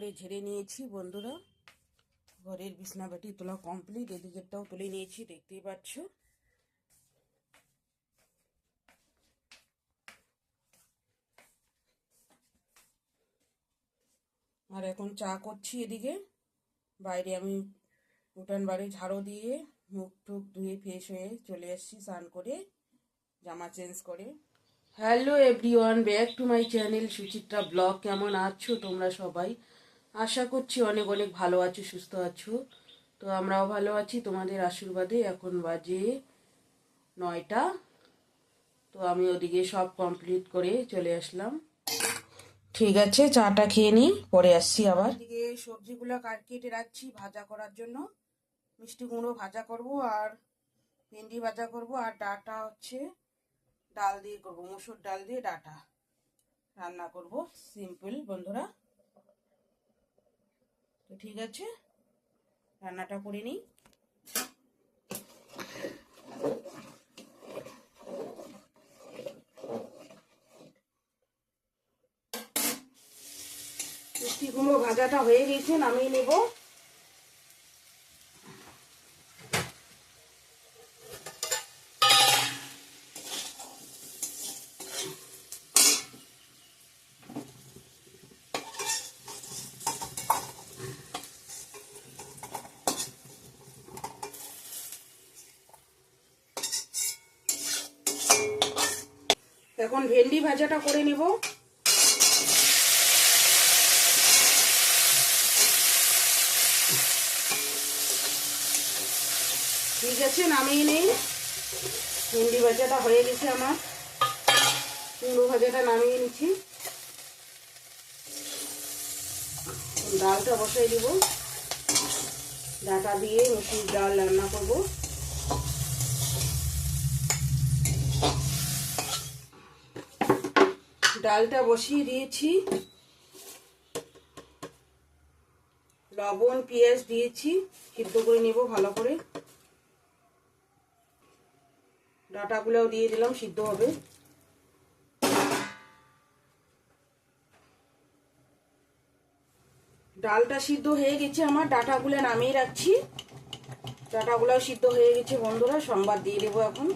করে ঝেড়ে নিয়েছি, বন্ধুরা। ঘরের বিছনাবাটি তোলা কমপ্লিট এদিকেরটাও তুলে নিয়েছি, দেখতেই পাচ্ছ। আর এখন চা করছি এদিকে। বাইরে আমি উঠান বাড়ি ঝাড়ো দিয়ে মুখ টুক ধুয়ে ফ্রেশ হয়ে চলে এসেছি স্নান করে, জামা চেঞ্জ করে। Hello everyone back to my channel Suchitra blog, কেমন আছো তোমরা সবাই? আশা করছি অনেক অনেক ভালো আছো, সুস্থ আছো। তো আমরাও ভালো আছি, তোমাদের আশীর্বাদে এখন বাজে নয়টা। তো আমি ওদিকে সব কমপ্লিট করে চলে আসলাম। ঠিক আছে, চাটা খেয়ে নিই পরে আসছি আবার। এদিকে সবজিগুলো কেটে রাখছি ভাজা করার জন্য। মিষ্টি কুমড়ো ভাজা করব আর ভেন্ডি ভাজা করব আর ডাটা হচ্ছে ডাল দিয়ে করব, মসুর ডাল দিয়ে ডাটা। রান্না করব সিম্পল বন্ধুরা। তো ঠিক আছে রান্নাটা করে নিই। মিষ্টি কুমড়ো ভাজাটা হয়ে গেছে নামিয়ে নেব। এখন ভেন্ডি ভাজাটা করে নেব। ঠিক আছে, নামিয়ে নেই। ভেন্ডি ভাজাটা হয়ে গেছে আমার। কুমড়ো ভাজাটা নামিয়ে নিচ্ছি। ডালটা বসাই দিব। ডাটা দিয়ে মুসুর ডাল রান্না করব। ডালটা বসিয়ে দিয়েছি। লবণ, পেঁয়াজ দিয়েছি, সিদ্ধ করে নেব ভালো করে। ডাটাগুলোও দিয়ে দিলাম, সিদ্ধ হবে। ডালটা সিদ্ধ হয়ে গেছে আমার, ডাটাগুলো নামিয়ে রাখছি। ডাটাগুলো সিদ্ধ হয়ে গেছে বন্ধুরা, সংবাদ দিয়ে দেবো এখন।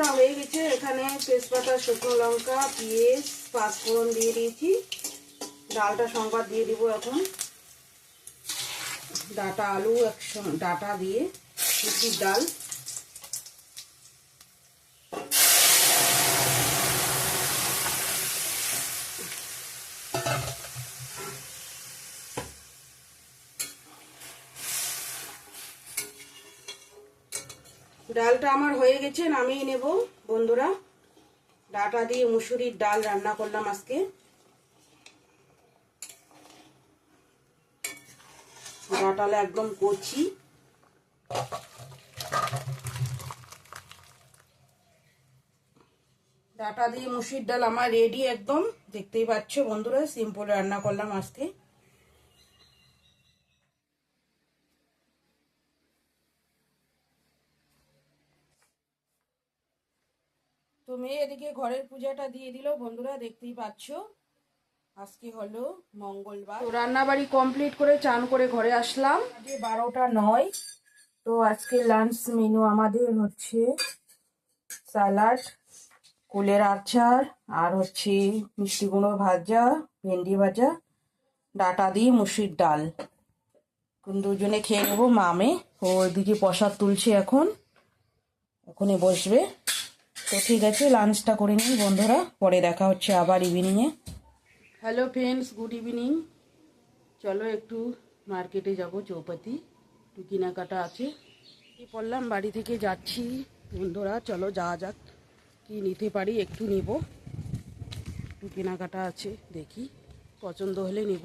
ফোড়নটা হয়ে গেছে। এখানে তেজপাতা, শুকনো লঙ্কা, পেঁয়াজ পাঁচ ফোড়ন দিয়ে দিয়েছি। ডালটা সংবাদ দিয়ে দিব এখন। ডাটা আলু একশো ডাটা দিয়ে মিষ্টির ডাল। ডালটা আমার হয়ে গেছে, নামিয়ে নেব। বন্ধুরা, ডাটা দিয়ে মুসুরির ডাল রান্না করলাম আজকে। ডাটালে একদম কচি। ডাটা দিয়ে মুসুরির ডাল আমার রেডি একদম। দেখতেই পাচ্ছ বন্ধুরা সিম্পল রান্না করলাম আজকে। তো মেয়ে এদিকে ঘরের পূজাটা দিয়ে দিল বন্ধুরা দেখতেই পাচ্ছ। আজকে হলো মঙ্গলবার। তো রান্নাবাড়ি কমপ্লিট করে চান করে ঘরে আসলাম। আজকে বারোটা নয় তো আজকে লাঞ্চ মেনু আমাদের হচ্ছে স্যালাড কুলের আচার আর হচ্ছে মিষ্টি গুঁড়ো ভাজা ভেন্ডি ভাজা ডাটা দিয়ে মুসির ডাল। দুজনে খেয়ে নেব মামে ও ওইদিকে প্রসাদ তুলছে এখন। ওখানে বসবে। তো ঠিক আছে লাঞ্চটা করে নিই বন্ধুরা, পরে দেখা হচ্ছে আবার ইভিনিংয়ে হ্যালো ফ্রেন্ডস গুড ইভিনিং চলো একটু মার্কেটে যাব, চৌপাতি। একটু কেনাকাটা আছে। কি পড়লাম বাড়ি থেকে যাচ্ছি। বন্ধুরা, চলো যাওয়া যাক। কি নিতে পারি, একটু নিব। একটু কেনাকাটা আছে, দেখি। পছন্দ হলে নিব।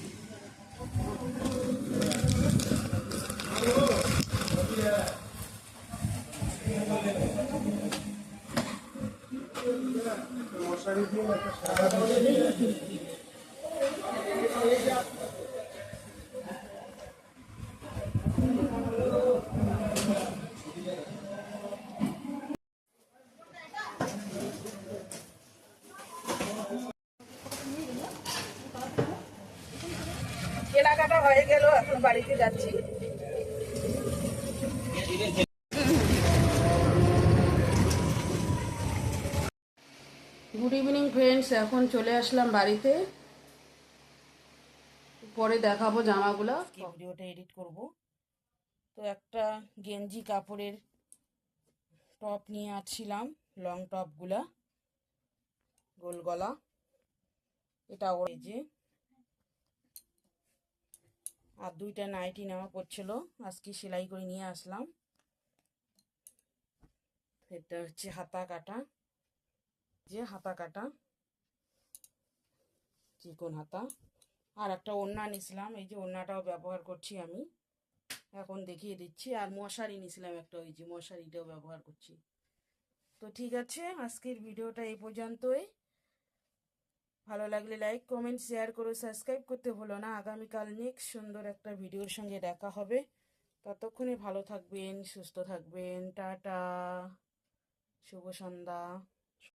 কেনাকাটা হয়ে গেল এখন বাড়িতে যাচ্ছি। গুড ইভিনিং ফ্রেন্ডস এখন চলে আসলাম বাড়িতে। পরে দেখাবো জামাগুলো। ভিডিওটা এডিট করব। তো একটা গেঞ্জি কাপড়ের টপ নিয়ে আসছিলাম লং টপগুলা গোল, গলা এটা ওর এই যে। আর দুইটা নাইটি নেওয়া পড়ছিল। আজকে সেলাই করে নিয়ে আসলাম। এটা হচ্ছে হাতা কাটা। যে হাতা কাটা। চিকন হাতা। আর একটা ওড়না নিছিলাম, এই যে ওড়নাটাও ব্যবহার করছি আমি। এখন দেখিয়ে দিচ্ছি। আর মশারি নিছিলাম একটা, ওই যে মশারিটাও ব্যবহার করছি। তো ঠিক আছে, আজকের ভিডিওটা এই পর্যন্তই। ভালো লাগলে লাইক কমেন্ট শেয়ার করো। সাবস্ক্রাইব করতে ভুলো না। আগামীকাল নেক্সট সুন্দর একটা ভিডিওর সঙ্গে দেখা হবে। ততক্ষণে ভালো থাকবেন, সুস্থ থাকবেন। টাটা। শুভ সন্ধ্যা।